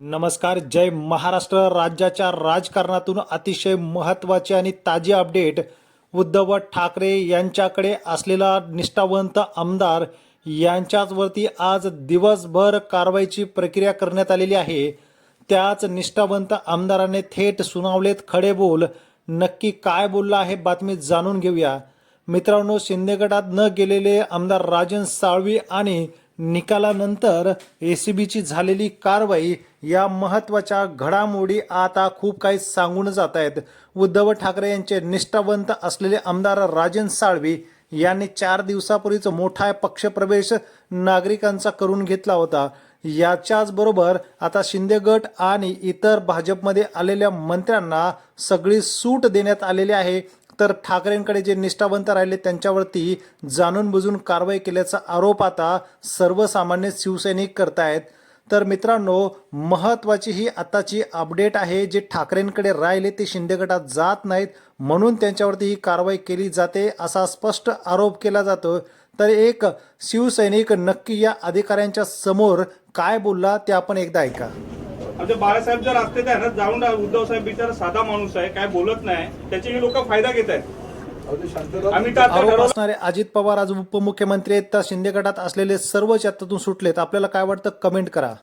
नमस्कार जय महाराष्ट्र राज्याच्या राजकारणातून अतिशय महत्त्वाचे आणि ताजी अपडेट उद्धव ठाकरे यांच्याकडे असलेला निष्ठावंत आमदार यांच्याचवरती आज दिवसभर कारवाईची प्रक्रिया करण्यात आलेली आहे. त्याच निष्ठावंत आमदाराने थेट सुनावलेत खडे बोल. नक्की काय बोलला आहे बातमी जाणून घेऊया. मित्रांनो शिंदे गटात न गेलेले आमदार राजन साळवी आणि निकालानंतर एसीबीची झालेली कारवाई या महत्त्वाच्या घडामोडी आता खूप काही सांगून जात आहेत. उद्धव ठाकरे यांचे निष्ठावंत असलेले आमदार राजन साळवी यांनी चार दिवसापूर्वीच मोठा पक्षप्रवेश नागरिकांचा करून घेतला होता. याच्याच बरोबर आता शिंदे गट आणि इतर भाजपमध्ये आलेल्या मंत्र्यांना सगळी सूट देण्यात आलेली आहे. तर ठाकरेंकडे जे निष्ठावंत राहिले त्यांच्यावरती जाणून बुजून कारवाई केल्याचा आरोप आता सर्वसामान्य शिवसैनिक करतायत. तर मित्रांनो महत्वाची ही आताची अपडेट आहे जे ठाकरेंकडे राहिले ते शिंदे गटात जात नाहीत म्हणून त्यांच्यावरती ही कारवाई केली जाते असा स्पष्ट आरोप केला जातो. तर एक शिवसैनिक नक्की या अधिकाऱ्यांच्या समोर काय बोलला ते आपण एकदा ऐका. आमचे बाळासाहेब जर असते तर ह्यानं जाऊन उद्धव साहेब बिचारा साधा माणूस आहे काय बोलत नाही. त्याचे हे लोक फायदा घेत आहेत. आरोप असणारे अजित पवार आज उपमुख्यमंत्री आहेत तर शिंदे गटात असलेले सर्वच याच्यातून सुटलेत. आपल्याला काय वाटतं? कमेंट करा.